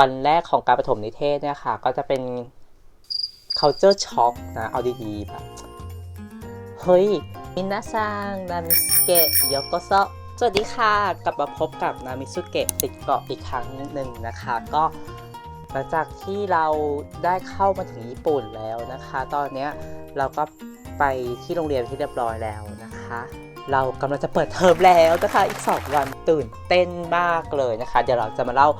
วันแรกของการประถมนิเทศเนี่ยค่ะ ก็จะเป็น culture shock นะ เอาดีๆแบบเฮ้ยมินาซังนามิสเกะโยโกโซสวัสดีค่ะ กลับมาพบกับนามิสุเกะติดเกาะอีกครั้งหนึ่งนะคะ ก็หลังจากที่เราได้เข้ามาถึงญี่ปุ่นแล้วนะคะ ตอนเนี้ยเราก็ไปที่โรงเรียนที่เรียบร้อยแล้วนะคะ เรากำลังจะเปิดเทอมแล้วนะคะ อีก 2 วันตื่นเต้นมากเลยนะคะ เดี๋ยวเราจะมาเล่า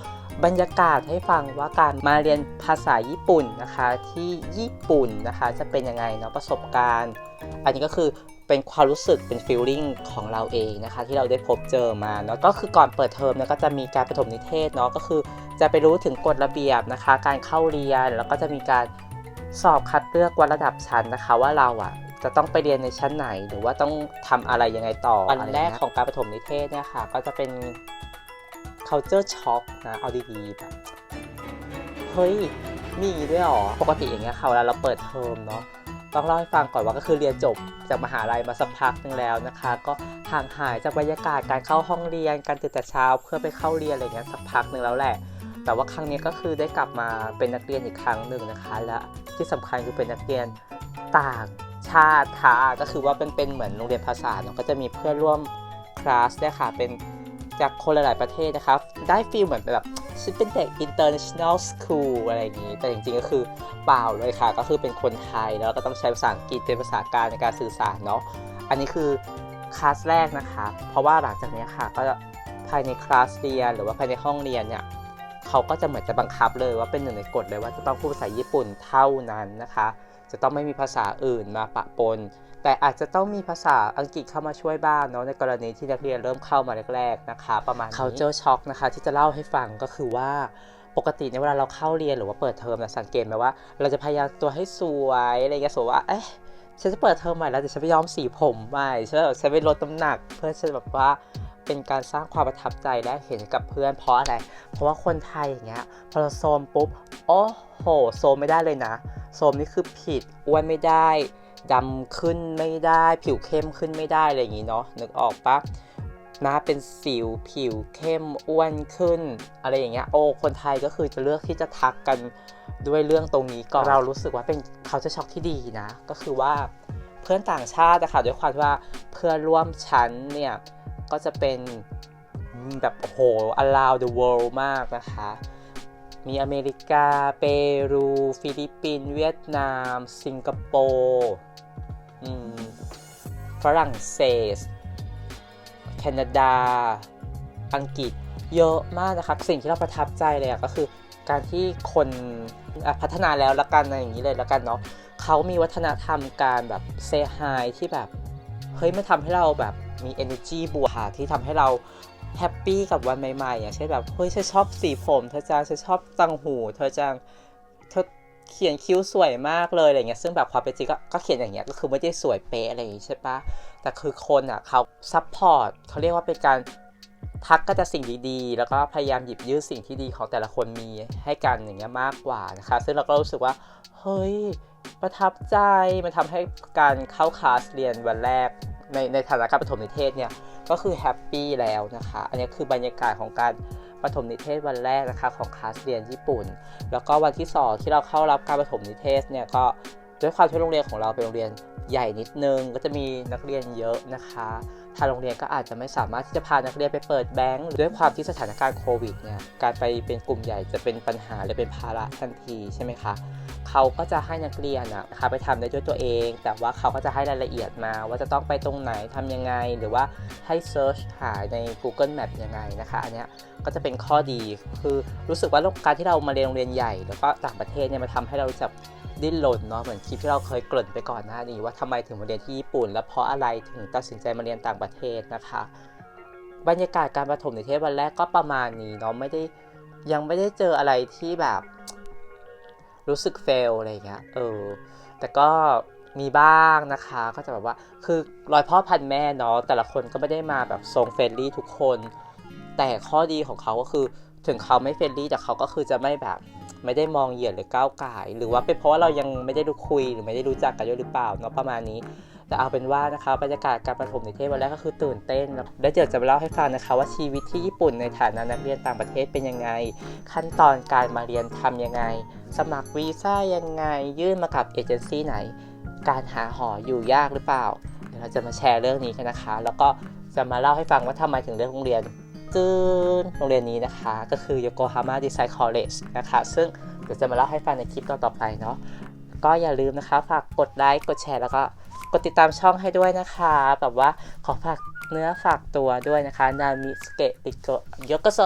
บรรยากาศให้ฟังว่าการมาเรียนภาษาญี่ปุ่นนะคะ ที่ญี่ปุ่นนะคะ จะเป็นยังไงเนาะประสบการณ์ อันนี้ก็คือเป็นความรู้สึกเป็นฟีลลิ่งของเราเองนะคะ ที่เราได้พบเจอมาเนาะก็คือก่อนเปิดเทอมเนี่ยก็จะมีการประถมนิเทศเนาะก็คือจะไปรู้ถึงกฎระเบียบนะคะ การเข้าเรียนแล้วก็จะมีการสอบคัดเลือกวัดระดับชั้นนะคะว่าเราอะจะต้องไปเรียนในชั้นไหน หรือว่าต้องทำอะไรยังไงต่อวันแรกของการประถมนิเทศเนี่ยค่ะก็จะเป็น culture shock นะเอาดีๆแบบเฮ้ยมีด้วยหรอปกติอย่างเงี้ยค่ะเวลาเราเปิดเทอมเนาะต้องเล่าให้ฟังก่อนว่าก็คือเรียนจบจากมหาลัยมาสักพักหนึงแล้วนะคะ ก็ห่างหายจากบรรยากาศการเข้าห้องเรียนการตื่นแต่เช้าเพื่อไปเข้าเรียนอะไรเงี้ยสักพักหนึ่งแล้วแหละ แต่ว่าครั้งนี้ก็คือได้กลับมาเป็นนักเรียนอีกครั้งหนึ่งนะคะ และที่สำคัญคือเป็นนักเรียนต่างชาติค่ะก็คือว่าเป็นเป็นเหมือนโรงเรียนภาษาเนาะก็จะมีเพื่อนร่วมคลาสได้ค่ะเป็น จากคนหลาย ๆ ประเทศนะคะได้ฟีลเหมือนแบบฉันเป็นเด็ก international school อะไรอย่างนี้ แต่จริง ๆ ก็คือเปล่าเลยค่ะ ก็คือเป็นคนไทยแล้วก็ต้องใช้ภาษาอังกฤษเป็นภาษากลางในการสื่อสารเนาะ อันนี้คือคลาสแรกนะคะ เพราะว่าหลังจากนี้ค่ะ ก็ภายในคลาสเรียนหรือว่าภายในห้องเรียนเนี่ยเขาก็จะเหมือนจะบังคับเลยว่าเป็นหนึ่งในกฎเลยว่าจะต้องพูดภาษาญี่ปุ่นเท่านั้นนะคะ จะต้องไม่มีภาษาอื่นมาปะปน แต่อาจจะต้องมีภาษาอังกฤษเข้ามาช่วยบ้างเนาะในกรณีที่นักเรียนเริ่มเข้ามาแรกๆนะคะ ประมาณนี้ culture shock นะคะ ที่จะเล่าให้ฟังก็คือว่าปกติในเวลาเราเข้าเรียนหรือว่าเปิดเทอมนะสังเกตไหมว่า เราจะพยายามตัวให้สวยอะไรเงี้ยสมมติว่าเอ๊ะฉันจะเปิดเทอมใหม่แล้วเดี๋ยวฉันไปย้อมสีผมใหม่ฉันแบบฉันไปลดน้ำหนัก เพื่อจะแบบว่า เป็นการสร้างความประทับใจและเห็นกับเพื่อนเพราะอะไร เพราะว่าคนไทยอย่างเงี้ยพอเราโซมปุ๊บ โอ้โห โซมไม่ได้เลยนะ โซมนี่คือผิด อ้วนไม่ได้ดำขึ้นไม่ได้ ผิวเข้มขึ้นไม่ได้อะไรอย่างงี้เนาะ นึกออกปะหน้าเป็นสิวผิวเข้มอ้วนขึ้น อะไรอย่างเงี้ย โอ้ คนไทยก็คือจะเลือกที่จะทักกันด้วยเรื่องตรงนี้ก่อนเรารู้สึกว่าเป็นเขาจะช็อกที่ดีนะ ก็คือว่าเพื่อนต่างชาติอะค่ะด้วยความที่ว่าเพื่อนร่วมชั้นเนี่ย ก็จะเป็นแบบโห around the world มากนะคะ มีอเมริกา เปรู ฟิลิปปินส์ เวียดนาม สิงคโปร์ฝรั่งเศส แคนาดา อังกฤษ เยอะมากนะครับ สิ่งที่เราประทับใจเลยก็คือการที่คนพัฒนาแล้วละกันอะไรอย่างนี้เลยละกันเนาะเขามีวัฒนธรรมการแบบเซฮายที่แบบ เฮ้ยมันทำให้เราแบบ มี energy บวกค่ะที่ทำให้เราแฮปปี้กับวันใหม่ๆ อย่างเช่นแบบเฮ้ยฉันชอบสีผมเธอจังฉันชอบตังหู เธอจังเธอเขียนคิ้วสวยมากเลยอะไรเงี้ยซึ่งแบบความเป็นจริงก็ก็เขียนอย่างเงี้ยก็คือไม่ได้สวยเป๊ะอะไรอย่างงี้ใช่ปะแต่คือคนอะเขาซัพพอร์ตเขาเรียกว่าเป็นการทักก็จะสิ่งดีๆ แล้วก็พยายามหยิบยื่นสิ่งที่ดีของแต่ละคนมีให้กันอย่างเงี้ยมากกว่านะคะ ซึ่งเราก็รู้สึกว่า เฮ้ย ประทับใจ มันทำให้การเข้าคลาสเรียนวันแรก ในในฐานะการประถมนิเทศเนี่ยก็คือแฮปปี้แล้วนะคะ อันนี้คือบรรยากาศของการประถมนิเทศวันแรกนะคะของคลาสเรียนญี่ปุ่น แล้วก็วันที่สองที่เราเข้ารับการประถมนิเทศเนี่ยก็ด้วยความที่โรงเรียนของเราเป็นโรงเรียนใหญ่นิดนึง ก็จะมีนักเรียนเยอะนะคะ ทางโรงเรียนก็อาจจะไม่สามารถที่จะพานักเรียนไปเปิดแบงค์ด้วยความที่สถานการณ์โควิดเนี่ยการไปเป็นกลุ่มใหญ่จะเป็นปัญหาและเป็นภาระทันทีใช่ไหมคะเขาก็จะให้นักเรียนอะนะคะไปทำได้ด้วยตัวเอง แต่ว่าเขาก็จะให้รายละเอียดมา ว่าจะต้องไปตรงไหนทำยังไง หรือว่าให้เซิร์ชหาใน Google Map ยังไงนะคะ อันนี้ก็จะเป็นข้อดีคือรู้สึกว่าการที่เรามาเรียนโรงเรียนใหญ่ แล้วก็ต่างประเทศเนี่ยมันทำให้เรารู้จัก ดิ้นรนเนาะเหมือนคลิปที่เราเคยเกริ่นไปก่อนหน้านี้ว่าทำไมถึงมาเรียนที่ญี่ปุ่น และเพราะอะไรถึงตัดสินใจมาเรียนต่างประเทศนะคะ บรรยากาศการประถมนิเทศวันแรกก็ประมาณนี้เนาะไม่ได้ยังไม่ได้เจออะไรที่แบบ รู้สึกเฟลอะไรอย่างเงี้ยเออแต่ก็มีบ้างนะคะก็จะแบบว่าคือรอยพ่อพันแม่เนาะแต่ละคนก็ไม่ได้มาแบบทรงเฟรนลี่ทุกคน แต่ข้อดีของเขาก็คือถึงเขาไม่เฟรนลี่แต่เขาก็คือจะไม่แบบ ไม่ได้มองเหยียดหรือก้าวไก่หรือว่าเป็นเพราะว่าเรายังไม่ได้รู้คุยหรือไม่ได้รู้จักกันด้วยหรือเปล่าเนาะประมาณนี้ แต่เอาเป็นว่านะคะบรรยากาศการประถมนิเทศวันแรกก็คือตื่นเต้นแล้วเดี๋ยวจะมาเล่าให้ฟังนะคะว่าชีวิตที่ญี่ปุ่นในฐานะนักเรียนต่างประเทศเป็นยังไง ขั้นตอนการมาเรียนทำยังไง สมัครวีซ่ายังไง ยื่นมากับเอเจนซี่ไหน การหาหออยู่ยากหรือเปล่าเดี๋ยวเราจะมาแชร์เรื่องนี้กันนะคะ แล้วก็จะมาเล่าให้ฟังว่าทำไมถึงเลือกโรงเรียน จืนโรงเรียนนี้นะคะ ก็คือ Yokohama Design College นะคะ ซึ่งเดี๋ยวจะมาเล่าให้ฟังในคลิปต่อๆไปเนาะก็อย่าลืมนะคะ ฝากกดไลค์กดแชร์แล้วก็กดติดตามช่องให้ด้วยนะคะ แบบว่าขอฝากเนื้อฝากตัวด้วยนะคะ นามิสเกะติโกโยกโกโซ